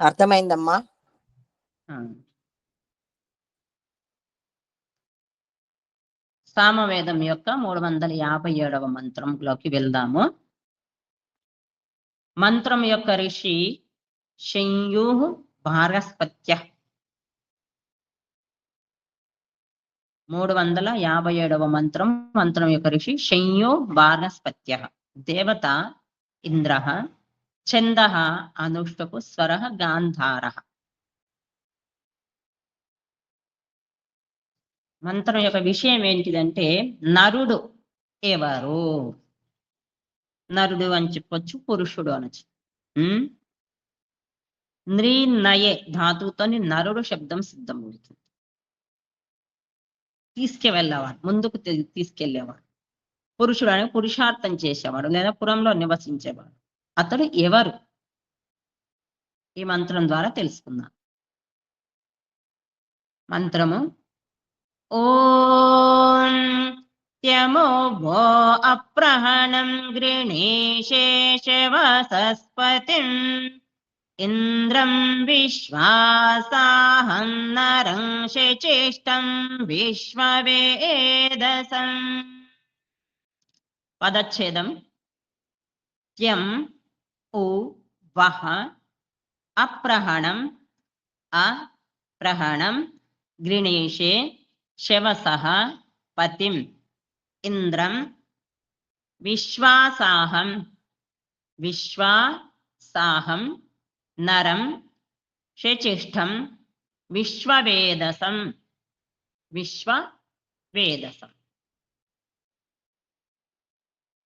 అర్థమైందమ్మా? సామవేదం యొక్క మూడు వందల యాభై ఏడవ మంత్రంలోకి వెళ్దాము. మంత్రం యొక్క ఋషి శంయు భారస్పత్య. మూడు వందల యాభై ఏడవ మంత్రం మంత్రం యొక్క ఋషి శంయో భారస్పత్య. దేవత ఇంద్ర. ఛంద అనుష్టపు స్వర గాంధార. మంత్రం యొక్క విషయం ఏంటిదంటే నరుడు ఎవరు? నరుడు అని చెప్పొచ్చు పురుషుడు అనొచ్చు ఉమ్? నృనయే ధాతువుతోని నరుడు శబ్దం సిద్ధమవుతుంది. తీసుకువెళ్ళేవాడు ముందుకు తీసుకెళ్ళేవాడు పురుషుడు అని పురుషార్థం చేసేవాడు లేదా పురంలో నివసించేవాడు. అతడు ఎవరు? ఈ మంత్రం ద్వారా తెలుసుకుందాం. మంత్రము ఓం త్యమో భో అప్రహణం గృణీశేషవసస్పతిం ఇంద్రం విశ్వాసాహం నరం శచేష్టం విశ్వవేదసం. పదచ్ఛేదం త్యం ఉ వహ అప్రహణం అప్రహణం గృణీషే శవస పతిం ఇంద్రం విశ్వాసాహం విశ్వాసాహం నరం శచిష్టం విశ్వవేదసం విశ్వవేదసం.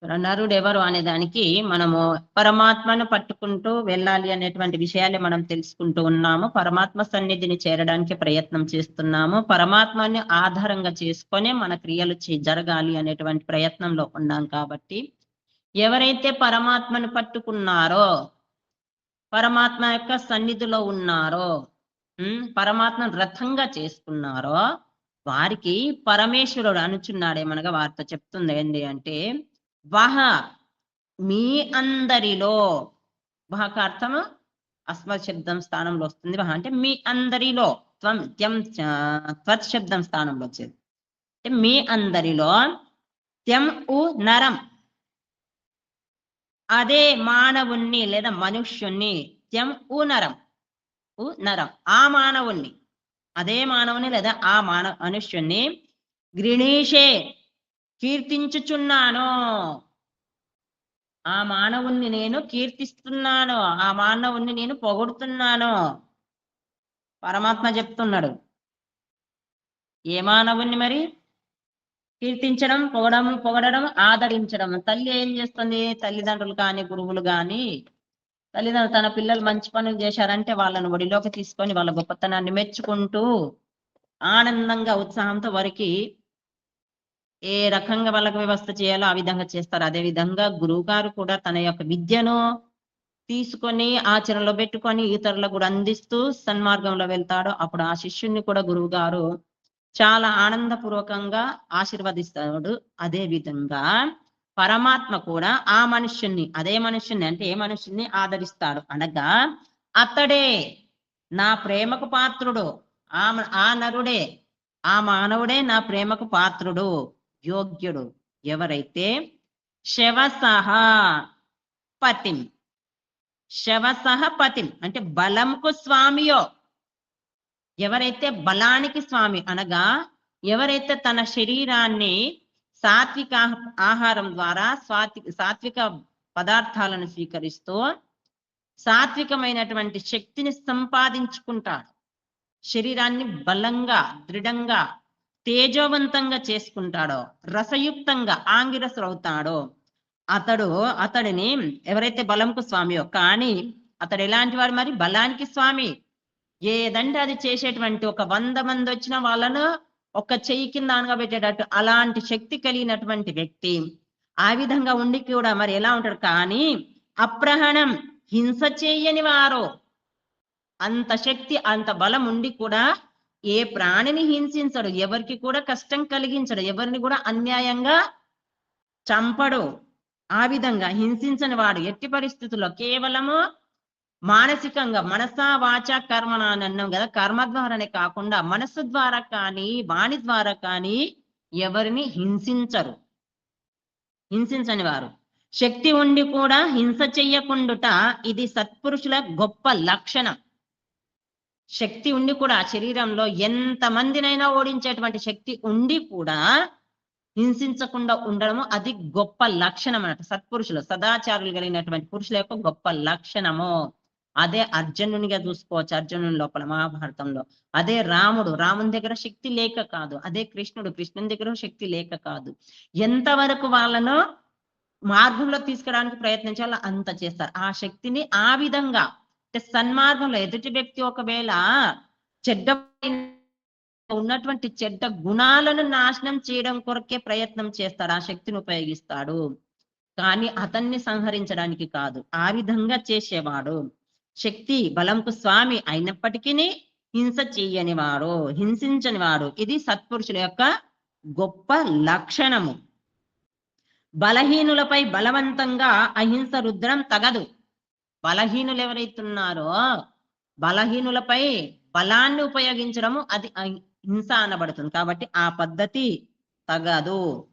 నరుడు ఎవరు అనే దానికి మనము పరమాత్మను పట్టుకుంటూ వెళ్ళాలి అనేటువంటి విషయాలే మనం తెలుసుకుంటూ ఉన్నాము. పరమాత్మ సన్నిధిని చేరడానికి ప్రయత్నం చేస్తున్నాము. పరమాత్మని ఆధారంగా చేసుకొని మన క్రియలు చే- జరగాలి అనేటువంటి ప్రయత్నంలో ఉన్నాం కాబట్టి ఎవరైతే పరమాత్మను పట్టుకున్నారో పరమాత్మ యొక్క సన్నిధిలో ఉన్నారో పరమాత్మ పరమాత్మను రథంగా చేసుకున్నారో వారికి పరమేశ్వరుడు అనుచున్నాడేమనగా వార్త చెప్తుంది ఏంటి అంటే వహ మీ అందరిలో వహకు అర్థము? అస్మ శబ్దం స్థానంలో వస్తుంది. వహ అంటే మీ అందరిలో త్వం త్యం త్వత్ శబ్దం స్థానంలో వచ్చేది. అంటే మీ అందరిలో త్యం ఉ నరం. అదే మానవుణ్ణి లేదా మనుష్యుణ్ణి త్యం ఉ నరం. ఉ నరం. ఆ మానవుణ్ణి. అదే మానవుని లేదా ఆ మానవ మనుష్యుణ్ణి గ్రిణీషే కీర్తించుచున్నాను. ఆ మానవుణ్ణి నేను కీర్తిస్తున్నాను. ఆ మానవుణ్ణి నేను పొగుడుతున్నాను. పరమాత్మ చెప్తున్నాడు. ఏ మానవుణ్ణి మరి? కీర్తించడం పొగడం పొగడడం ఆదరించడం. తల్లి ఏం చేస్తుంది? తల్లిదండ్రులు కానీ గురువులు కానీ తల్లిదండ్రులు తన పిల్లలు మంచి పనులు చేశారంటే వాళ్ళని ఒడిలోకి తీసుకొని వాళ్ళ గొప్పతనాన్ని మెచ్చుకుంటూ ఆనందంగా ఉత్సాహంతో వారికి ఏ రకంగా వాళ్ళకి వ్యవస్థ చేయాలో ఆ విధంగా చేస్తారు. అదే విధంగా గురువు గారు కూడా తన యొక్క విద్యను తీసుకొని ఆచరణలో పెట్టుకొని ఇతరులకు కూడా అందిస్తూ సన్మార్గంలో వెళ్తాడు. అప్పుడు ఆ శిష్యుణ్ణి కూడా గురువు గారు చాలా ఆనందపూర్వకంగా ఆశీర్వదిస్తాడు. అదే విధంగా పరమాత్మ కూడా ఆ మనుష్యుణ్ణి అదే మనుష్యుణ్ణి అంటే ఏ మనుష్యుణ్ణి ఆదరిస్తాడు అనగా అతడే నా ప్రేమకు పాత్రుడు ఆ ఆ నరుడే ఆ మానవుడే నా ప్రేమకు పాత్రుడు. యోగ్యుడు ఎవరైతే శవసహ పతిం. శవసహ పతిం అంటే బలంకు స్వామియో. ఎవరైతే బలానికి స్వామి అనగా ఎవరైతే తన శరీరాన్ని సాత్విక ఆహారం ద్వారా సాత్విక సాత్విక పదార్థాలను స్వీకరిస్తూ సాత్వికమైనటువంటి శక్తిని సంపాదించుకుంటాడు. శరీరాన్ని బలంగా దృఢంగా తేజోవంతంగా చేసుకుంటాడో రసయుక్తంగా ఆంగిరసుడవుతాడో అతడు అతడిని ఎవరైతే బలంకు స్వామియో కానీ అతడు ఎలాంటి వాడు మరి? బలానికి స్వామి. ఏదంటే అది చేసేటువంటి? ఒక వంద మంది వచ్చిన వాళ్ళను ఒక చెయ్యి కింద అనగబెట్టేటట్టు అలాంటి శక్తి కలిగినటువంటి వ్యక్తి. ఆ విధంగా ఉండి కూడా మరి ఎలా ఉంటాడు? కానీ అప్రహణం హింస చేయని వారు. అంత శక్తి అంత బలం ఉండి కూడా ఏ ప్రాణిని హింసించడు ఎవరికి కూడా కష్టం కలిగించడు ఎవరిని కూడా అన్యాయంగా చంపడు. ఆ విధంగా హింసించని వాడు ఎట్టి పరిస్థితుల్లో కేవలము మానసికంగా మనస వాచ కర్మణ అని అన్నాం కదా కర్మ ద్వారానే కాకుండా మనస్సు ద్వారా కానీ వాణి ద్వారా కానీ ఎవరిని హింసించరు. హింసించని వారు. శక్తి ఉండి కూడా హింస చెయ్యకుండుట ఇది సత్పురుషుల గొప్ప లక్షణం. శక్తి ఉండి కూడా ఆ శరీరంలో ఎంత మందినైనా ఓడించేటువంటి శక్తి ఉండి కూడా హింసించకుండా ఉండడము అది గొప్ప లక్షణం అన్నట్టు సత్పురుషులు సదాచారులు కలిగినటువంటి పురుషుల యొక్క గొప్ప లక్షణము. అదే అర్జునునిగా చూసుకోవచ్చు అర్జునుని లోపల మహాభారతంలో. అదే రాముడు రాముని దగ్గర శక్తి లేక కాదు. అదే కృష్ణుడు కృష్ణుని దగ్గర శక్తి లేక కాదు. ఎంతవరకు వాళ్ళను మార్గంలో తీసుకురావడానికి ప్రయత్నించాలో అంత చేస్తారు. ఆ శక్తిని ఆ విధంగా అంటే సన్మార్గంలో ఎదుటి వ్యక్తి ఒకవేళ చెడ్డ ఉన్నటువంటి చెడ్డ గుణాలను నాశనం చేయడం కొరకే ప్రయత్నం చేస్తాడు ఆ శక్తిని ఉపయోగిస్తాడు. కానీ అతన్ని సంహరించడానికి కాదు ఆ విధంగా చేసేవాడు. శక్తి బలంకు స్వామి అయినప్పటికీ హింస చెయ్యని వాడు హింసించని వాడు ఇది సత్పురుషుల యొక్క గొప్ప లక్షణము. బలహీనులపై బలవంతంగా అహింస రుద్రం తగదు. బలహీనులు ఎవరైతున్నారో బలహీనులపై బలాన్ని ఉపయోగించడము అది హింస అనబడుతుంది. కాబట్టి ఆ పద్ధతి తగదు.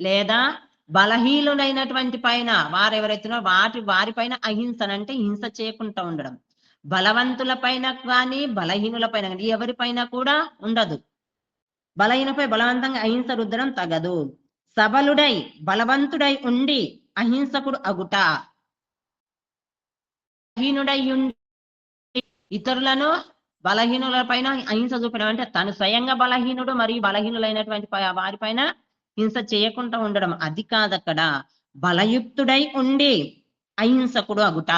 లేదా బలహీనులైనటువంటి పైన వారు ఎవరైతున్నారో వాటి వారిపైన అహింసనంటే హింస చేయకుండా ఉండడం. బలవంతుల పైన కానీ బలహీనుల పైన కానీ ఎవరిపైన కూడా ఉండదు. బలహీనపై బలవంతంగా అహింస రుద్దడం తగదు. సబలుడై బలవంతుడై ఉండి అహింసకుడు అగుట. బలహీనుడయ్యుండి ఉండి ఇతరులను బలహీనుల పైన అహింస చూపడం అంటే తను స్వయంగా బలహీనుడు మరియు బలహీనులైనటువంటి వారిపైన హింస చేయకుండా ఉండడం. అది కాదక్కడ. బలయుక్తుడై ఉండి అహింసకుడు అగుట.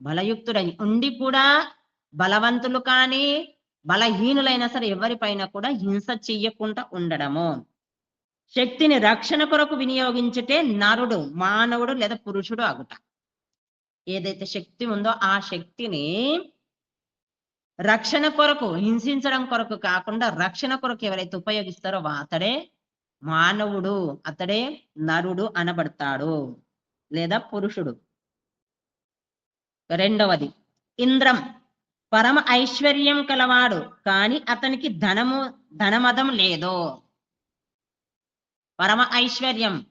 బలయుక్తుడై ఉండి కూడా బలవంతులు కానీ బలహీనులైనా సరే ఎవరిపైన కూడా హింస చెయ్యకుండా ఉండడము. శక్తిని రక్షణ కొరకు వినియోగించుటే నరుడు మానవుడు లేదా పురుషుడు అగుట. ఏదైతే శక్తి ఉందో ఆ శక్తిని రక్షణ కొరకు హింసించడం కొరకు కాకుండా రక్షణ కొరకు ఎవరైతే ఉపయోగిస్తారో అతడే మానవుడు అతడే నరుడు అనబడతాడు లేదా పురుషుడు. రెండవది ఇంద్రం పరమ ఐశ్వర్యం కలవాడు కానీ అతనికి ధనము ధనమదం లేదో. పరమ ఐశ్వర్యం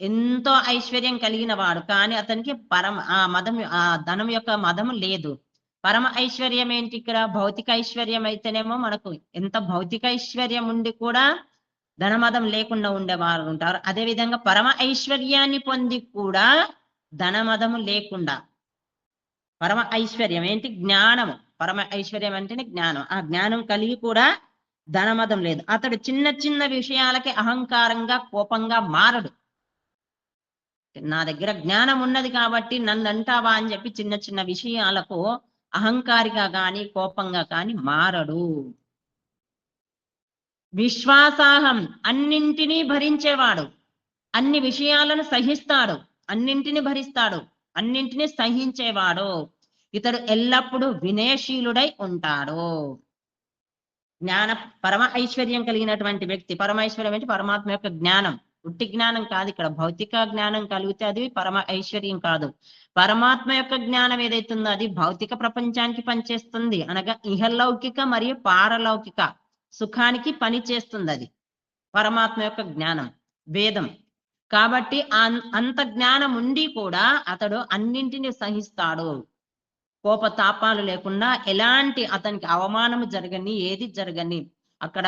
ఎంతో ఐశ్వర్యం కలిగిన వాడు కానీ అతనికి పరమ ఆ మదం ఆ ధనం యొక్క మదము లేదు. పరమ ఐశ్వర్యం ఏంటి ఇక్కడ? భౌతిక ఐశ్వర్యం అయితేనేమో మనకు ఎంత భౌతిక ఐశ్వర్యం ఉండి కూడా ధనమదం లేకుండా ఉండేవారు ఉంటారు. అదే విధంగా పరమ ఐశ్వర్యాన్ని పొంది కూడా ధనమదము లేకుండా. పరమ ఐశ్వర్యం ఏంటి? జ్ఞానము. పరమ ఐశ్వర్యం అంటేనే జ్ఞానం. ఆ జ్ఞానం కలిగి కూడా ధనమదం లేదు. అతడు చిన్న చిన్న విషయాలకి అహంకారంగా కోపంగా మారడు. నా దగ్గర జ్ఞానం ఉన్నది కాబట్టి నన్ను అంటావా అని చెప్పి చిన్న చిన్న విషయాలకు అహంకారిగా కానీ కోపంగా కాని మారడు. విశ్వాసాహం అన్నింటినీ భరించేవాడు. అన్ని విషయాలను సహిస్తాడు. అన్నింటిని భరిస్తాడు. అన్నింటినీ సహించేవాడు. ఇతడు ఎల్లప్పుడూ వినయశీలుడై ఉంటాడు. జ్ఞాన పరమ ఐశ్వర్యం కలిగినటువంటి వ్యక్తి పరమైశ్వర్యం అంటే పరమాత్మ యొక్క జ్ఞానం. ఉట్టి జ్ఞానం కాదు ఇక్కడ. భౌతిక జ్ఞానం కలిగితే అది పరమ ఐశ్వర్యం కాదు. పరమాత్మ యొక్క జ్ఞానం ఏదైతుందో అది భౌతిక ప్రపంచానికి పనిచేస్తుంది. అనగా ఇహలౌకిక మరియు పారలౌకిక సుఖానికి పని చేస్తుంది అది. పరమాత్మ యొక్క జ్ఞానం వేదం. కాబట్టి అంత జ్ఞానం ఉండి కూడా అతడు అన్నింటిని సహిస్తాడు. కోపతాపాలు లేకుండా ఎలాంటి అతనికి అవమానము జరగని ఏది జరగని అక్కడ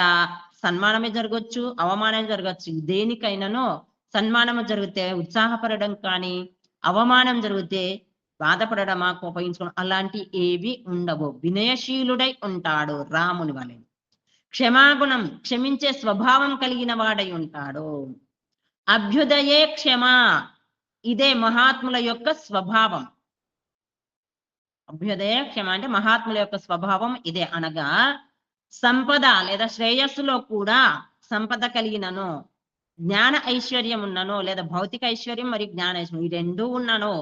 సన్మానమే జరగచ్చు అవమానం జరగచ్చు. దేనికైనానో సన్మానము జరిగితే ఉత్సాహపడడం కానీ అవమానం జరిగితే బాధపడడమా కోపగించుకోవడం అలాంటి ఏవి ఉండవు. వినయశీలుడై ఉంటాడు రాముని వలె. క్షమాగుణం క్షమించే స్వభావం కలిగిన వాడై ఉంటాడు. అభ్యుదయే క్షమ ఇదే మహాత్ముల యొక్క స్వభావం. అభ్యుదయ క్షమ అంటే మహాత్ముల యొక్క స్వభావం ఇదే అనగా సంపద లేదా శ్రేయస్సులో కూడా సంపద కలిగినను జ్ఞాన ఐశ్వర్యం ఉన్నను లేదా భౌతిక ఐశ్వర్యం మరియు జ్ఞాన ఐశ్వర్యం ఈ రెండు ఉన్నను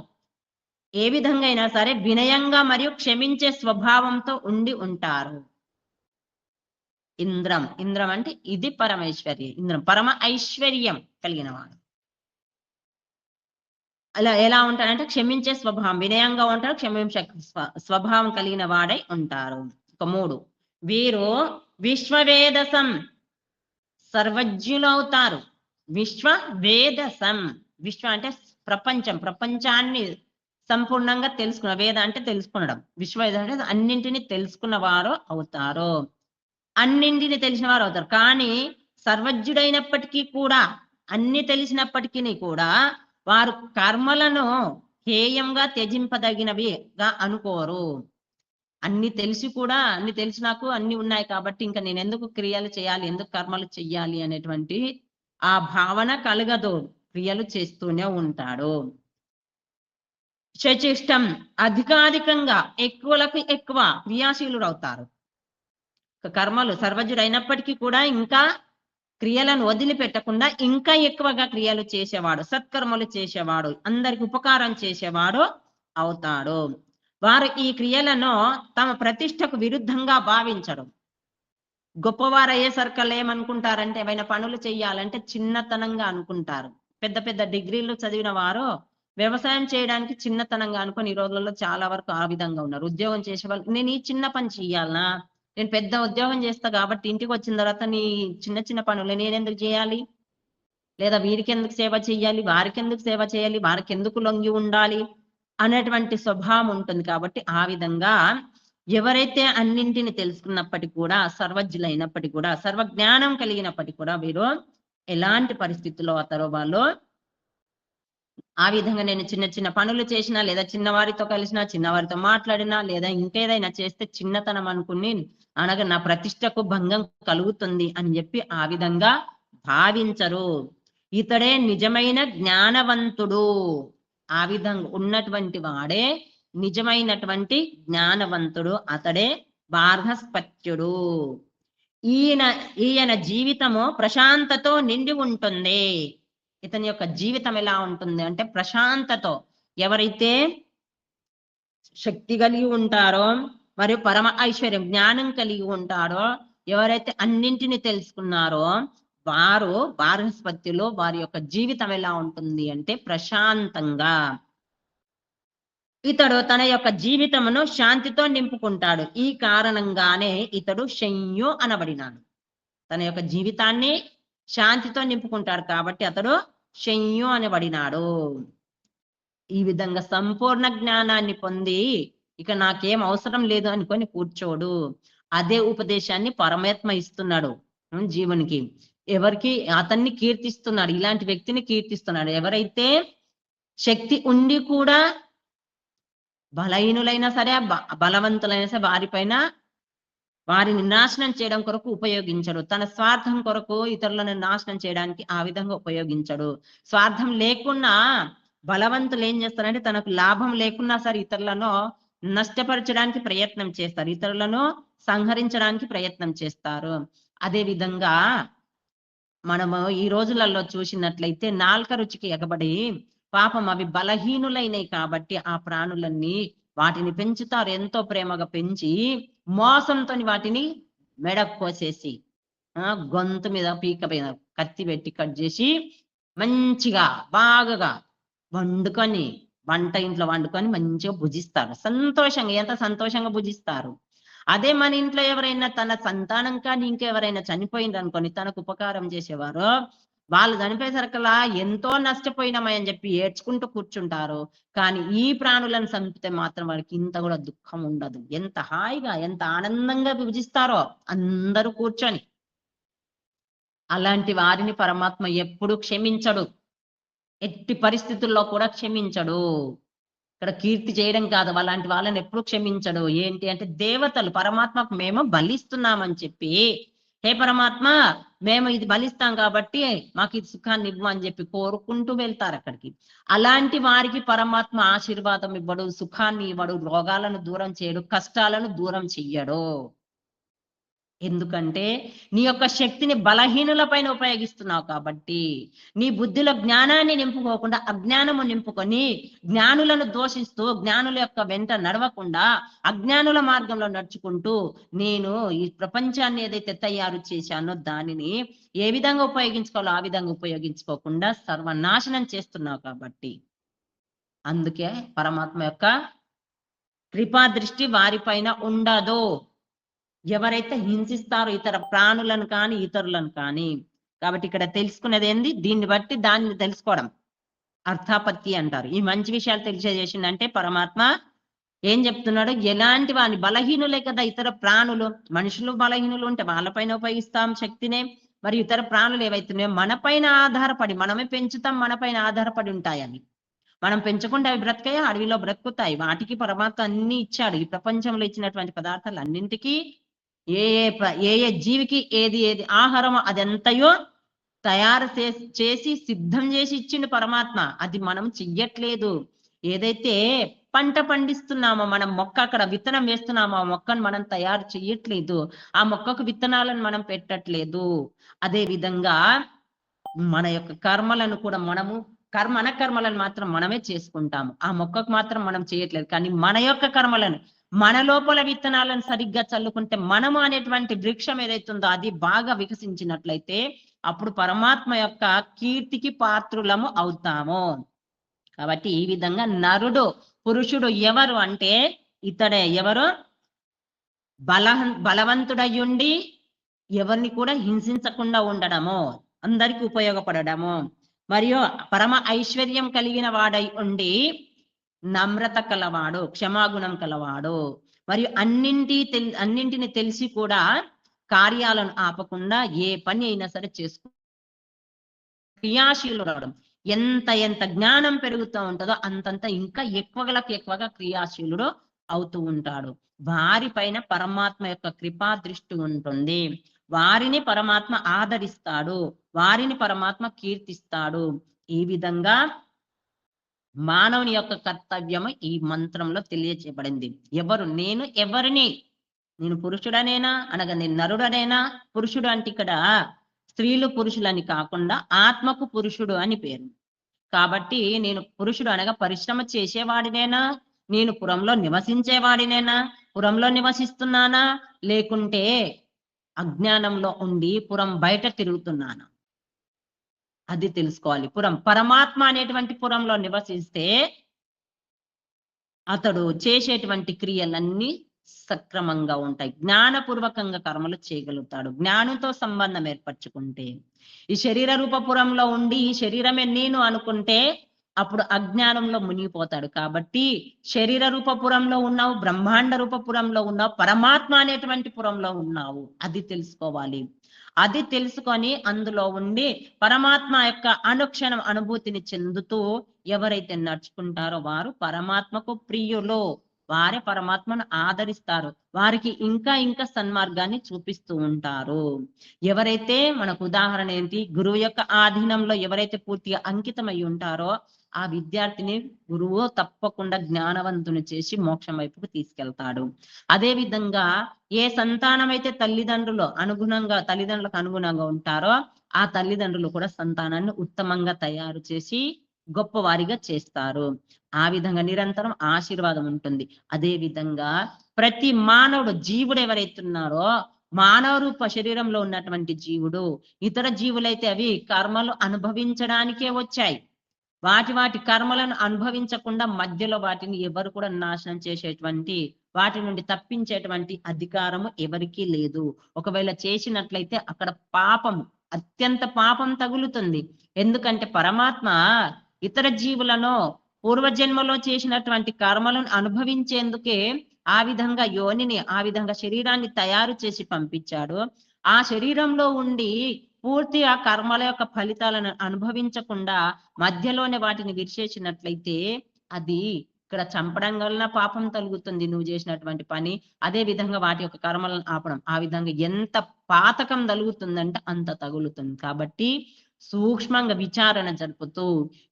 ఏ విధంగా అయినా సరే వినయంగా మరియు క్షమించే స్వభావంతో ఉండి ఉంటారు. ఇంద్రం ఇంద్రం అంటే ఇది పరమైశ్వర్యం ఇంద్రం పరమ ఐశ్వర్యం కలిగిన వాడు. అలా ఎలా ఉంటారంటే క్షమించే స్వభావం వినయంగా ఉంటారు క్షమించే స్వభావం కలిగిన వాడై ఉంటారు. ఒక మూడు. వీరు విశ్వవేదసం. సర్వజ్ఞులవుతారు. విశ్వ వేదసం విశ్వ అంటే ప్రపంచం. ప్రపంచాన్ని సంపూర్ణంగా తెలుసుకున్న వేద అంటే తెలుసుకునడం. విశ్వవేద అంటే అన్నింటినీ తెలుసుకున్న వారు అవుతారు. అన్నింటిని తెలిసిన వారు అవుతారు. కానీ సర్వజ్ఞుడైనప్పటికీ కూడా అన్ని తెలిసినప్పటికీ కూడా వారు కర్మలను హేయంగా త్యజింపదగినవిగా అనుకోరు. అన్ని తెలిసి కూడా అన్ని తెలిసి నాకు అన్ని ఉన్నాయి కాబట్టి ఇంకా నేను ఎందుకు క్రియలు చేయాలి ఎందుకు కర్మలు చెయ్యాలి అనేటువంటి ఆ భావన కలగదు. క్రియలు చేస్తూనే ఉంటాడు. శచిష్టం అధికాధికంగా ఎక్కువలకు ఎక్కువ క్రియాశీలుడు అవుతారు. కర్మలు సర్వజుడు అయినప్పటికీ కూడా ఇంకా క్రియలను వదిలిపెట్టకుండా ఇంకా ఎక్కువగా క్రియలు చేసేవాడు సత్కర్మలు చేసేవాడు అందరికి ఉపకారం చేసేవాడు అవుతాడు. వారు ఈ క్రియలను తమ ప్రతిష్టకు విరుద్ధంగా భావించరు. గొప్పవారు అయ్యేసరికల్లా ఏమనుకుంటారంటే ఏమైనా పనులు చేయాలంటే చిన్నతనంగా అనుకుంటారు. పెద్ద పెద్ద డిగ్రీలు చదివిన వారు వ్యవసాయం చేయడానికి చిన్నతనంగా అనుకుని ఈ రోజులలో చాలా వరకు ఆ విధంగా ఉన్నారు. ఉద్యోగం చేసే వాళ్ళు నేను ఈ చిన్న పని చెయ్యాలనా? నేను పెద్ద ఉద్యోగం చేస్తా కాబట్టి ఇంటికి వచ్చిన తర్వాత నీ చిన్న చిన్న పనులు నేను ఎందుకు చేయాలి? లేదా వీరికి ఎందుకు సేవ చేయాలి వారికి ఎందుకు సేవ చేయాలి? వారికి ఎందుకు లొంగి ఉండాలి? అనేటువంటి స్వభావం ఉంటుంది కాబట్టి ఆ విధంగా ఎవరైతే అన్నింటిని తెలుసుకున్నప్పటికీ కూడా సర్వజ్ఞులైనప్పటికీ కూడా సర్వజ్ఞానం కలిగినప్పటికీ కూడా వీరు ఎలాంటి పరిస్థితుల్లో అవుతారో వాళ్ళు ఆ విధంగా నేను చిన్న చిన్న పనులు చేసినా లేదా చిన్నవారితో కలిసినా చిన్నవారితో మాట్లాడినా లేదా ఇంకేదైనా చేస్తే చిన్నతనం అనుకుని అనగా నా ప్రతిష్టకు భంగం కలుగుతుంది అని చెప్పి ఆ విధంగా భావించరు. ఇతడే నిజమైన జ్ఞానవంతుడు. ఆ విధంగా ఉన్నటువంటి వాడే నిజమైనటువంటి జ్ఞానవంతుడు అతడే బార్హస్పత్యుడు ఈయన ఈయన జీవితము ప్రశాంతతో నిండి ఉంటుంది. ఇతని యొక్క జీవితం ఎలా ఉంటుంది అంటే ప్రశాంతతో. ఎవరైతే శక్తి కలిగి ఉంటారో మరియు పరమ ఐశ్వర్యం జ్ఞానం కలిగి ఉంటారో ఎవరైతే అన్నింటిని తెలుసుకున్నారో వారు బారస్పత్తిలో వారి యొక్క జీవితం ఎలా ఉంటుంది అంటే ప్రశాంతంగా. ఇతడు తన యొక్క జీవితమును శాంతితో నింపుకుంటాడు. ఈ కారణంగానే ఇతడు శయ్యు అనబడినాడు. తన యొక్క జీవితాన్ని శాంతితో నింపుకుంటాడు కాబట్టి అతడు శయ్యు అనబడినాడు. ఈ విధంగా సంపూర్ణ జ్ఞానాన్ని పొంది ఇక నాకేం అవసరం లేదు అనుకొని కూర్చోడు. అదే ఉపదేశాన్ని పరమాత్మ ఇస్తున్నాడు. జీవునికి. ఎవరికి అతన్ని కీర్తిస్తున్నాడు ఇలాంటి వ్యక్తిని కీర్తిస్తున్నాడు. ఎవరైతే శక్తి ఉండి కూడా బలహీనులైనా సరే బ- బలవంతులైనా సరే వారిపైన వారిని నాశనం చేయడం కొరకు ఉపయోగించడు. తన స్వార్థం కొరకు ఇతరులను నాశనం చేయడానికి ఆ విధంగా ఉపయోగించడు. స్వార్థం లేకున్నా బలవంతులు ఏం చేస్తారంటే తనకు లాభం లేకున్నా సరే ఇతరులను నష్టపరచడానికి ప్రయత్నం చేస్తారు. ఇతరులను సంహరించడానికి ప్రయత్నం చేస్తారు. అదే విధంగా మనము ఈ రోజులలో చూసినట్లయితే నాల్క రుచికి ఎగబడి పాపం అవి బలహీనులైనవి కాబట్టి ఆ ప్రాణులన్నీ వాటిని పెంచుతారు. ఎంతో ప్రేమగా పెంచి మోసంతో వాటిని మెడకు కోసేసి ఆ గొంతు మీద పీక మీద కత్తి పెట్టి కట్ చేసి మంచిగా బాగా వండుకొని వంట ఇంట్లో వండుకొని మంచిగా భుజిస్తారు. సంతోషంగా ఎంత సంతోషంగా భుజిస్తారు? అదే మన ఇంట్లో ఎవరైనా తన సంతానం కానీ ఇంకెవరైనా చనిపోయింది అనుకొని తనకు ఉపకారం చేసేవారు వాళ్ళు చనిపోయేసరికలా ఎంతో నష్టపోయినామని చెప్పి ఏడ్చుకుంటూ కూర్చుంటారు. కానీ ఈ ప్రాణులను చంపితే మాత్రం వాళ్ళకి ఇంత కూడా దుఃఖం ఉండదు. ఎంత హాయిగా ఎంత ఆనందంగా విభజిస్తారో అందరూ కూర్చొని. అలాంటి వారిని పరమాత్మ ఎప్పుడు క్షమించడు. ఎట్టి పరిస్థితుల్లో కూడా క్షమించడు. ఇక్కడ కీర్తి చేయడం కాదు. అలాంటి వాళ్ళని ఎప్పుడు క్షమించడు. ఏంటి అంటే దేవతలు పరమాత్మకు మేము బలిస్తున్నామని చెప్పి. హే పరమాత్మ మేము ఇది బలిస్తాం కాబట్టి మాకు ఇది సుఖాన్ని ఇవ్వు అని చెప్పి కోరుకుంటూ వెళ్తారు అక్కడికి. అలాంటి వారికి పరమాత్మ ఆశీర్వాదం ఇవ్వడు సుఖాన్ని ఇవ్వడు రోగాలను దూరం చేయడు కష్టాలను దూరం చెయ్యడు. ఎందుకంటే నీ యొక్క శక్తిని బలహీనుల పైన ఉపయోగిస్తున్నావు కాబట్టి నీ బుద్ధిలో జ్ఞానాన్ని నింపుకోకుండా అజ్ఞానము నింపుకొని జ్ఞానులను దోషిస్తూ జ్ఞానుల యొక్క వెంట నడవకుండా అజ్ఞానుల మార్గంలో నడుచుకుంటూ నేను ఈ ప్రపంచాన్ని ఏదైతే తయారు చేశానో దానిని ఏ విధంగా ఉపయోగించుకోవాలో ఆ విధంగా ఉపయోగించుకోకుండా సర్వనాశనం చేస్తున్నావు కాబట్టి అందుకే పరమాత్మ యొక్క కృపా దృష్టి వారిపైన ఉండదు. ఎవరైతే హింసిస్తారో ఇతర ప్రాణులను కానీ ఇతరులను కానీ కాబట్టి ఇక్కడ తెలుసుకునేది ఏంది? దీన్ని బట్టి దాన్ని తెలుసుకోవడం. అర్థాపత్తి అంటారు. ఈ మంచి విషయాలు తెలియజేసిందంటే పరమాత్మ ఏం చెప్తున్నాడు? ఎలాంటి వాని బలహీనులే కదా ఇతర ప్రాణులు. మనుషులు బలహీనులు ఉంటే వాళ్ళపైన ఉపయోగిస్తాం శక్తినే. మరి ఇతర ప్రాణులు ఏవైతున్నాయో మనపైన ఆధారపడి మనమే పెంచుతాం మనపైన ఆధారపడి ఉంటాయని. మనం పెంచకుండా అవి బ్రతకాయి? అడవిలో బ్రతుకుతాయి. వాటికి పరమాత్మ అన్ని ఇచ్చాడు. ఈ ప్రపంచంలో ఇచ్చినటువంటి పదార్థాలు అన్నింటికీ ఏ ఏ ఏ ఏ జీవికి ఏది ఏది ఆహారం అదెంతయో తయారు చేసి చేసి సిద్ధం చేసి ఇచ్చిండు పరమాత్మ. అది మనం చెయ్యట్లేదు. ఏదైతే పంట పండిస్తున్నామో మనం మొక్క అక్కడ విత్తనం వేస్తున్నామో ఆ మొక్కను మనం తయారు చెయ్యట్లేదు. ఆ మొక్కకు విత్తనాలను మనం పెట్టట్లేదు. అదే విధంగా మన యొక్క కర్మలను కూడా మనము కర్మ అనకర్మలను మాత్రం మనమే చేసుకుంటాము. ఆ మొక్కకు మాత్రం మనం చేయట్లేదు కానీ మన యొక్క కర్మలను మన లోపల విత్తనాలను సరిగ్గా చల్లుకుంటే మనము అనేటువంటి వృక్షం ఏదైతుందో అది బాగా వికసించినట్లయితే అప్పుడు పరమాత్మ యొక్క కీర్తికి పాత్రులము అవుతాము. కాబట్టి ఈ విధంగా నరుడు పురుషుడు ఎవరు అంటే ఇతడే ఎవరు? బల బలవంతుడయ్యుండి ఎవరిని కూడా హింసించకుండా ఉండడము అందరికి ఉపయోగపడడము. మరియు పరమ ఐశ్వర్యం కలిగిన వాడై ఉండి నమ్రత కలవాడు క్షమాగుణం కలవాడు మరియు అన్నింటి తెల్ అన్నింటిని తెలిసి కూడా కార్యాలను ఆపకుండా ఏ పని అయినా సరే చేసుకు క్రియాశీలు రావడం. ఎంత ఎంత జ్ఞానం పెరుగుతూ ఉంటుందో అంతంత ఇంకా ఎక్కువలకు ఎక్కువగా క్రియాశీలుడు అవుతూ ఉంటాడు. వారి పైన పరమాత్మ యొక్క కృపా దృష్టి ఉంటుంది. వారిని పరమాత్మ ఆదరిస్తాడు. వారిని పరమాత్మ కీర్తిస్తాడు. ఈ విధంగా మానవుని యొక్క కర్తవ్యము ఈ మంత్రంలో తెలియచేయబడింది. ఎవరు? నేను ఎవరిని? నేను పురుషుడనేనా? అనగా నేను నరుడనేనా? పురుషుడు అంటే ఇక్కడ స్త్రీలు పురుషులని కాకుండా ఆత్మకు పురుషుడు అని పేరు. కాబట్టి నేను పురుషుడు అనగా పరిశ్రమ చేసేవాడినేనా? నేను పురంలో నివసించేవాడినేనా? పురంలో నివసిస్తున్నానా? లేకుంటే అజ్ఞానంలో ఉండి పురం బయట తిరుగుతున్నానా? అది తెలుసుకోవాలి. పురం పరమాత్మ అనేటువంటి పురంలో నివసిస్తే అతడు చేసేటువంటి క్రియలన్నీ సక్రమంగా ఉంటాయి. జ్ఞానపూర్వకంగా కర్మలు చేయగలుగుతాడు. జ్ఞానంతో సంబంధం ఏర్పరచుకుంటే ఈ శరీర రూపపురంలో ఉండి ఈ శరీరమే నేను అనుకుంటే అప్పుడు అజ్ఞానంలో మునిగిపోతాడు. కాబట్టి శరీర రూపపురంలో ఉన్నావు బ్రహ్మాండ రూపపురంలో ఉన్నావు పరమాత్మ అనేటువంటి పురంలో ఉన్నావు. అది తెలుసుకోవాలి. అది తెలుసుకొని అందులో ఉండి పరమాత్మ యొక్క అనుక్షణం అనుభూతిని చెందుతూ ఎవరైతే నడుచుకుంటారో వారు పరమాత్మకు ప్రియులు. వారే పరమాత్మను ఆదరిస్తారు. వారికి ఇంకా ఇంకా సన్మార్గాన్ని చూపిస్తూ ఉంటారు. ఎవరైతే మనకు ఉదాహరణ ఏంటి? గురువు యొక్క ఆధీనంలో ఎవరైతే పూర్తిగా అంకితమై ఉంటారో ఆ విద్యార్థిని గురువు తప్పకుండా జ్ఞానవంతుని చేసి మోక్షం వైపుకు తీసుకెళ్తాడు. అదే విధంగా ఏ సంతానం అయితే తల్లిదండ్రులు అనుగుణంగా తల్లిదండ్రులకు అనుగుణంగా ఉంటారో ఆ తల్లిదండ్రులు కూడా సంతానాన్ని ఉత్తమంగా తయారు చేసి గొప్పవారిగా చేస్తారు. ఆ విధంగా నిరంతరం ఆశీర్వాదం ఉంటుంది. అదే విధంగా ప్రతి మానవుడు జీవుడు ఎవరైతే ఉన్నారో మానవ రూప శరీరంలో ఉన్నటువంటి జీవుడు ఇతర జీవులైతే అవి కర్మలు అనుభవించడానికే వచ్చాయి. వాటి వాటి కర్మలను అనుభవించకుండా మధ్యలో వాటిని ఎవరు కూడా నాశనం చేసేటువంటి వాటి నుండి తప్పించేటువంటి అధికారము ఎవరికీ లేదు. ఒకవేళ చేసినట్లయితే అక్కడ పాపం అత్యంత పాపం తగులుతుంది. ఎందుకంటే పరమాత్మ ఇతర జీవులను పూర్వజన్మలో చేసినటువంటి కర్మలను అనుభవించేందుకే ఆ విధంగా యోనిని ఆ విధంగా శరీరాన్ని తయారు చేసి పంపించాడు. ఆ శరీరంలో ఉండి పూర్తి ఆ కర్మల యొక్క ఫలితాలను అనుభవించకుండా మధ్యలోనే వాటిని విరిచేసినట్లయితే అది ఇక్కడ చంపడం వలన పాపం తొలుగుతుంది నువ్వు చేసినటువంటి పని. అదే విధంగా వాటి యొక్క కర్మలను ఆపడం. ఆ విధంగా ఎంత పాతకం తగులుతుందంటే అంత తగులుతుంది. కాబట్టి సూక్ష్మంగా విచారణ జరుపుతూ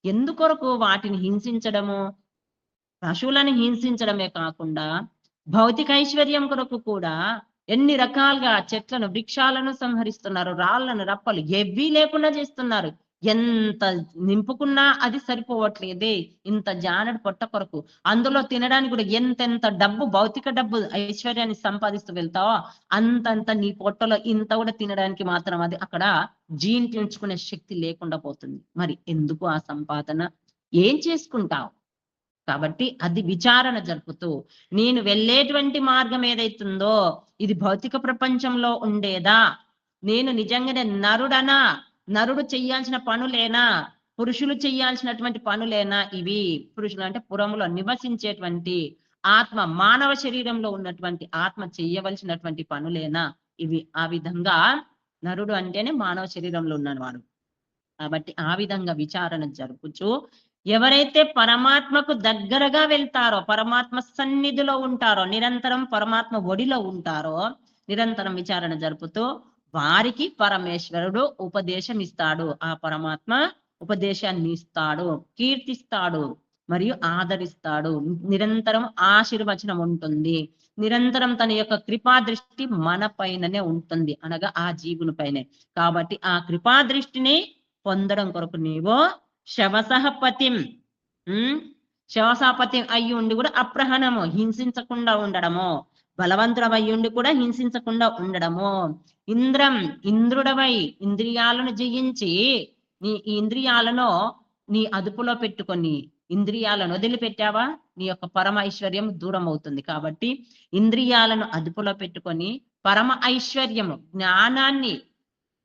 ఎందుకొరకు వాటిని హింసించడము? పశువులను హింసించడమే కాకుండా భౌతిక ఐశ్వర్యం కొరకు కూడా ఎన్ని రకాలుగా చెట్లను వృక్షాలను సంహరిస్తున్నారు రాళ్ళను రప్పలు ఎవ్వి లేకుండా చేస్తున్నారు. ఎంత నింపుకున్నా అది సరిపోవట్లేదే. ఇంత జానడు పొట్ట కొరకు. అందులో తినడానికి కూడా ఎంతెంత డబ్బు భౌతిక డబ్బు ఐశ్వర్యాన్ని సంపాదిస్తూ వెళ్తావో? అంతంత నీ పొట్టలో ఇంత కూడా తినడానికి మాత్రం అది అక్కడ జీర్ణించుకునే శక్తి లేకుండా పోతుంది. మరి ఎందుకు ఆ సంపాదన? ఏం చేసుకుంటావు? కాబట్టి అది విచారణ జరుపుతూ నేను వెళ్ళేటువంటి మార్గం ఏదైతుందో ఇది భౌతిక ప్రపంచంలో ఉండేదా? నేను నిజంగానే నరుడనా? నరుడు చెయ్యాల్సిన పనులేనా? పురుషులు చెయ్యాల్సినటువంటి పనులేనా ఇవి? పురుషులు అంటే పురములో నివసించేటువంటి ఆత్మ మానవ శరీరంలో ఉన్నటువంటి ఆత్మ చెయ్యవలసినటువంటి పనులేనా? ఇవి ఆ విధంగా నరుడు అంటేనే మానవ శరీరంలో ఉన్నవాడు. కాబట్టి ఆ విధంగా విచారణ జరుపుచు ఎవరైతే పరమాత్మకు దగ్గరగా వెళ్తారో పరమాత్మ సన్నిధిలో ఉంటారో నిరంతరం పరమాత్మ ఒడిలో ఉంటారో నిరంతరం విచారణ జరుపుతూ వారికి పరమేశ్వరుడు ఉపదేశం ఇస్తాడు ఆ పరమాత్మ ఉపదేశాన్ని ఇస్తాడు కీర్తిస్తాడు మరియు ఆదరిస్తాడు. నిరంతరం ఆశీర్వచనం ఉంటుంది. నిరంతరం తన యొక్క కృపా దృష్టి మన పైననే ఉంటుంది. అనగా ఆ జీవుని పైనే. కాబట్టి ఆ కృపా దృష్టిని పొందడం కొరకు నీవో శవసహపతిం ఉమ్ శవసహపతి అయ్యి ఉండి కూడా అప్రహణము హింసించకుండా ఉండడము. బలవంతుడవై ఉండి కూడా హింసించకుండా ఉండడము. ఇంద్రం ఇంద్రుడవై ఇంద్రియాలను జయించి నీ ఇంద్రియాలను నీ అదుపులో పెట్టుకొని ఇంద్రియాలను వదిలిపెట్టావా? నీ యొక్క పరమ ఐశ్వర్యం దూరం అవుతుంది కాబట్టి ఇంద్రియాలను అదుపులో పెట్టుకొని పరమ ఐశ్వర్యము జ్ఞానాన్ని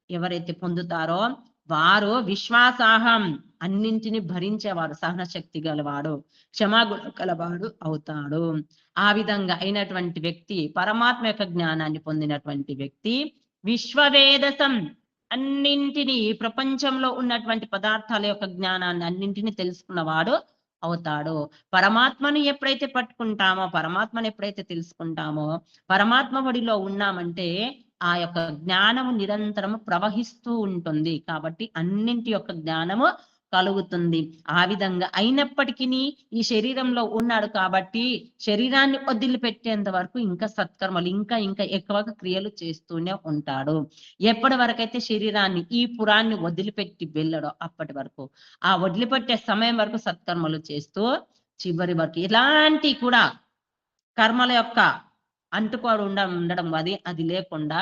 ఎవరైతే పొందుతారో వారు విశ్వాసాహం అన్నింటిని భరించేవాడు సహన శక్తి గలవాడు క్షమాగుణ గలవాడు అవుతాడు. ఆ విధంగా అయినటువంటి వ్యక్తి పరమాత్మ యొక్క జ్ఞానాన్ని పొందినటువంటి వ్యక్తి విశ్వవేదసం అన్నింటినీ ప్రపంచంలో ఉన్నటువంటి పదార్థాల యొక్క జ్ఞానాన్ని అన్నింటినీ తెలుసుకున్నవాడు అవుతాడు. పరమాత్మను ఎప్పుడైతే పట్టుకుంటామో పరమాత్మను ఎప్పుడైతే తెలుసుకుంటామో పరమాత్మ ఒడిలో ఉన్నామంటే ఆ యొక్క జ్ఞానము నిరంతరము ప్రవహిస్తూ ఉంటుంది. కాబట్టి అన్నింటి యొక్క జ్ఞానము కలుగుతుంది. ఆ విధంగా అయినప్పటికీ ఈ శరీరంలో ఉన్నాడు కాబట్టి శరీరాన్ని వదిలిపెట్టేంత వరకు ఇంకా సత్కర్మలు ఇంకా ఇంకా ఎక్కువగా క్రియలు చేస్తూనే ఉంటాడు. ఎప్పటి వరకైతే శరీరాన్ని ఈ పురాన్ని వదిలిపెట్టి వెళ్ళడో అప్పటి వరకు ఆ వదిలిపెట్టే సమయం వరకు సత్కర్మలు చేస్తూ చివరి వరకు ఎలాంటి కూడా కర్మల యొక్క అంటుకోడు ఉండ ఉండడం అది అది లేకుండా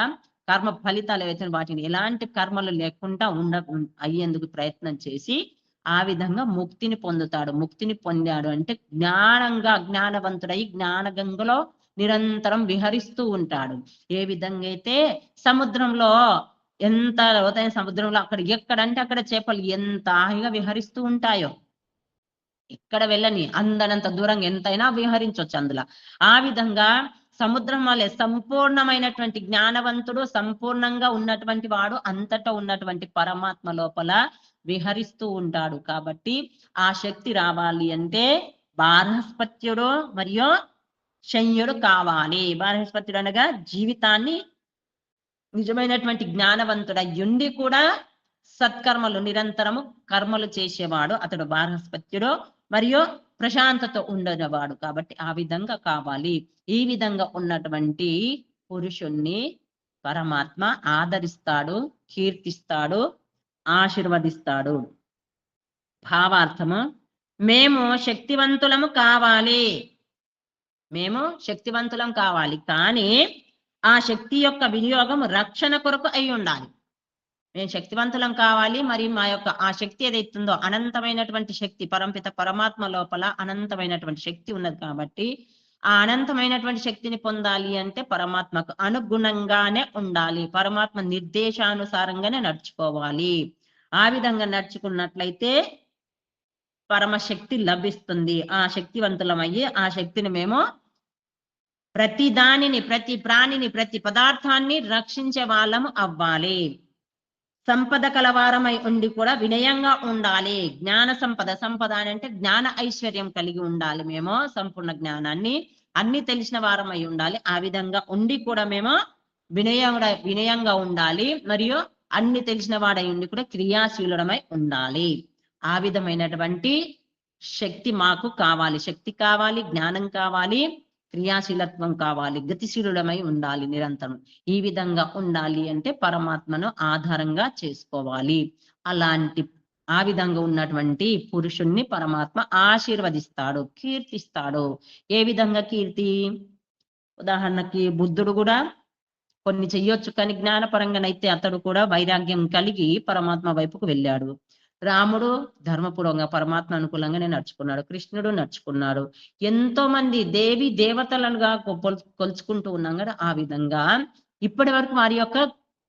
కర్మ ఫలితాలు ఏవైతే వాటిని ఎలాంటి కర్మలు లేకుండా ఉండ అయ్యేందుకు ప్రయత్నం చేసి ఆ విధంగా ముక్తిని పొందుతాడు. ముక్తిని పొందాడు అంటే జ్ఞానంగా జ్ఞానవంతుడై జ్ఞానగంగలో నిరంతరం విహరిస్తూ ఉంటాడు. ఏ విధంగా అయితే సముద్రంలో ఎంత లోతైన సముద్రంలో అక్కడ ఎక్కడంటే అక్కడ చేపలు ఎంత హాయిగా విహరిస్తూ ఉంటాయో. ఎక్కడ వెళ్ళని అందనంత దూరంగా ఎంతైనా విహరించవచ్చు అందులో. ఆ విధంగా సముద్రం వల్లే సంపూర్ణమైనటువంటి జ్ఞానవంతుడు సంపూర్ణంగా ఉన్నటువంటి వాడు అంతటా ఉన్నటువంటి పరమాత్మ లోపల విహరిస్తూ ఉంటాడు. కాబట్టి ఆ శక్తి రావాలి అంటే బారహస్పత్యుడు మరియు శయ్యుడు కావాలి. బారహస్పత్యుడు అనగా జీవితాన్ని నిజమైనటువంటి జ్ఞానవంతుడయ్యుండి కూడా సత్కర్మలు నిరంతరము కర్మలు చేసేవాడు. అతడు బారహస్పత్యుడు మరియు ప్రశాంతత ఉండేవాడు కాబట్టి ఆ విధంగా కావాలి. ఈ విధంగా ఉన్నటువంటి పురుషుణ్ణి పరమాత్మ ఆదరిస్తాడు కీర్తిస్తాడు ఆశీర్వదిస్తాడు. భావార్థము మేము శక్తివంతులము కావాలి. మేము శక్తివంతులం కావాలి. కానీ ఆ శక్తి యొక్క వినియోగం రక్షణ కొరకు అయి ఉండాలి. మేము శక్తివంతులం కావాలి. మరి మా యొక్క ఆ శక్తి ఏదైతుందో అనంతమైనటువంటి శక్తి పరంపిత పరమాత్మ లోపల అనంతమైనటువంటి శక్తి ఉన్నది కాబట్టి ఆ అనంతమైనటువంటి శక్తిని పొందాలి అంటే పరమాత్మకు అనుగుణంగానే ఉండాలి. పరమాత్మ నిర్దేశానుసారంగానే నడుచుకోవాలి. ఆ విధంగా నడుచుకున్నట్లయితే పరమశక్తి లభిస్తుంది. ఆ శక్తివంతులమయ్యి ఆ శక్తిని మేము ప్రతి దానిని ప్రతి ప్రాణిని ప్రతి పదార్థాన్ని రక్షించే వాళ్ళము అవ్వాలి. సంపద కలవారమై ఉండి కూడా వినయంగా ఉండాలి. జ్ఞాన సంపద సంపద అని అంటే జ్ఞాన ఐశ్వర్యం కలిగి ఉండాలి మేము సంపూర్ణ జ్ఞానాన్ని. అన్ని తెలిసిన వారమై ఉండాలి. ఆ విధంగా ఉండి కూడా మేము వినయంగా వినయంగా ఉండాలి. మరియు అన్ని తెలిసిన వాడై ఉండి కూడా క్రియాశీలుడమై ఉండాలి. ఆ విధమైనటువంటి శక్తి మాకు కావాలి. శక్తి కావాలి జ్ఞానం కావాలి. క్రియాశీలత్వం కావాలి గతిశీలుడమై ఉండాలి నిరంతరం. ఈ విధంగా ఉండాలి అంటే పరమాత్మను ఆధారంగా చేసుకోవాలి. అలాంటి ఆ విధంగా ఉన్నటువంటి పురుషుణ్ణి పరమాత్మ ఆశీర్వదిస్తాడు కీర్తిస్తాడు. ఏ విధంగా కీర్తి? ఉదాహరణకి బుద్ధుడు కూడా కొన్ని చెయ్యొచ్చు కానీ జ్ఞానపరంగానైతే అతడు కూడా వైరాగ్యం కలిగి పరమాత్మ వైపుకు వెళ్ళాడు. రాముడు ధర్మపూర్వంగా పరమాత్మ అనుకూలంగానే నడుచుకున్నాడు కృష్ణుడు నడుచుకున్నాడు. ఎంతో మంది దేవి దేవతలుగా కొలుచుకుంటూ ఉన్నాం కదా ఆ విధంగా ఇప్పటి వరకు వారి యొక్క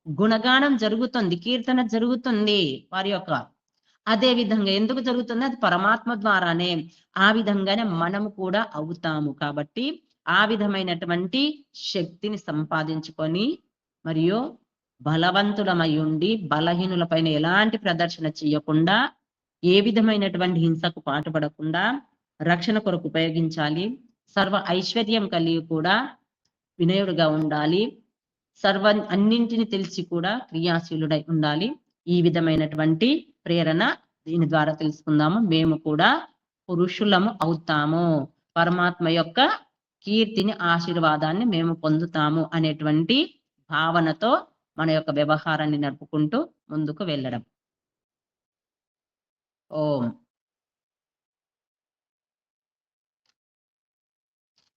గుణగానం జరుగుతుంది కీర్తన జరుగుతుంది వారి యొక్క. అదే విధంగా ఎందుకు జరుగుతుంది? అది పరమాత్మ ద్వారానే. ఆ విధంగానే మనము కూడా అవుతాము కాబట్టి ఆ విధమైనటువంటి శక్తిని సంపాదించుకొని మరియు బలవంతులమై ఉండి బలహీనులపైన ఎలాంటి ప్రదర్శన చేయకుండా ఏ విధమైనటువంటి హింసకు పాటుపడకుండా రక్షణ కొరకు ఉపయోగించాలి. సర్వ ఐశ్వర్యం కలిగి కూడా వినయుడుగా ఉండాలి. సర్వ అన్నింటిని తెలిసి కూడా క్రియాశీలుడై ఉండాలి. ఈ విధమైనటువంటి ప్రేరణ దీని ద్వారా తెలుసుకుందాము. మేము కూడా పురుషులము అవుతాము. పరమాత్మ యొక్క కీర్తిని ఆశీర్వాదాన్ని మేము పొందుతాము అనేటువంటి భావనతో మన యొక్క వ్యవహారాన్ని నడుపుకుంటూ ముందుకు వెళ్ళడం. ఓం.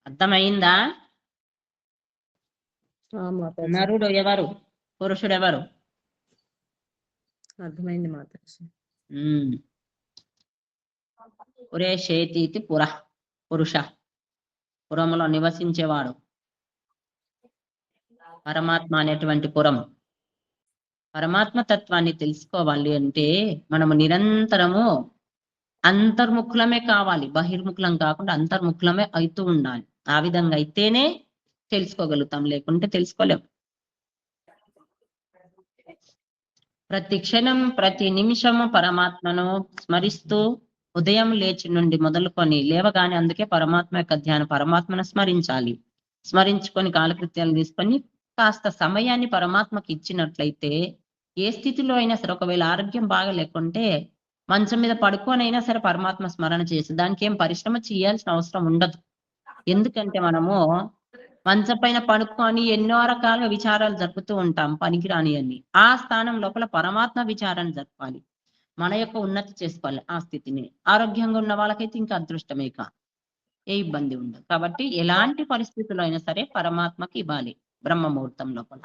అర్థమైందా? నరుడు ఎవరు? పురుషుడు ఎవరు అర్థమైంది మాతాజీ ఉమ్. పురే చేతీతి పుర పురుష. పురములో నివసించేవాడు. పరమాత్మ అనేటువంటి పురం. పరమాత్మ తత్వాన్ని తెలుసుకోవాలి అంటే మనము నిరంతరము అంతర్ముఖులమే కావాలి. బహిర్ముఖులం కాకుండా అంతర్ముఖులమే అవుతూ ఉండాలి. ఆ విధంగా అయితేనే తెలుసుకోగలుగుతాం. లేకుంటే తెలుసుకోలేం. ప్రతి క్షణం ప్రతి నిమిషము పరమాత్మను స్మరిస్తూ ఉదయం లేచి నుండి మొదలుకొని లేవగానే అందుకే పరమాత్మ యొక్క ధ్యానం పరమాత్మను స్మరించాలి. స్మరించుకొని కాలకృత్యాలు తీసుకొని కాస్త సమయాన్ని పరమాత్మకి ఇచ్చినట్లయితే ఏ స్థితిలో అయినా సరే ఒకవేళ ఆరోగ్యం బాగా లేకుంటే మంచం మీద పడుకోనైనా అయినా సరే పరమాత్మ స్మరణ చేసి దానికి ఏం పరిశ్రమ చేయాల్సిన అవసరం ఉండదు. ఎందుకంటే మనము మంచం పైన పడుకొని ఎన్నో రకాల విచారాలు జరుపుతూ ఉంటాం పనికిరాని అని ఆ స్థానం లోపల పరమాత్మ విచారాన్ని జరపాలి. మన యొక్క ఉన్నతి చేసుకోవాలి ఆ స్థితిని. ఆరోగ్యంగా ఉన్న వాళ్ళకైతే ఇంకా అదృష్టమే ఇక ఏ ఇబ్బంది ఉండదు. కాబట్టి ఎలాంటి పరిస్థితుల్లో అయినా సరే పరమాత్మకి ఇవ్వాలి. బ్రహ్మ ముహూర్తం లోపల.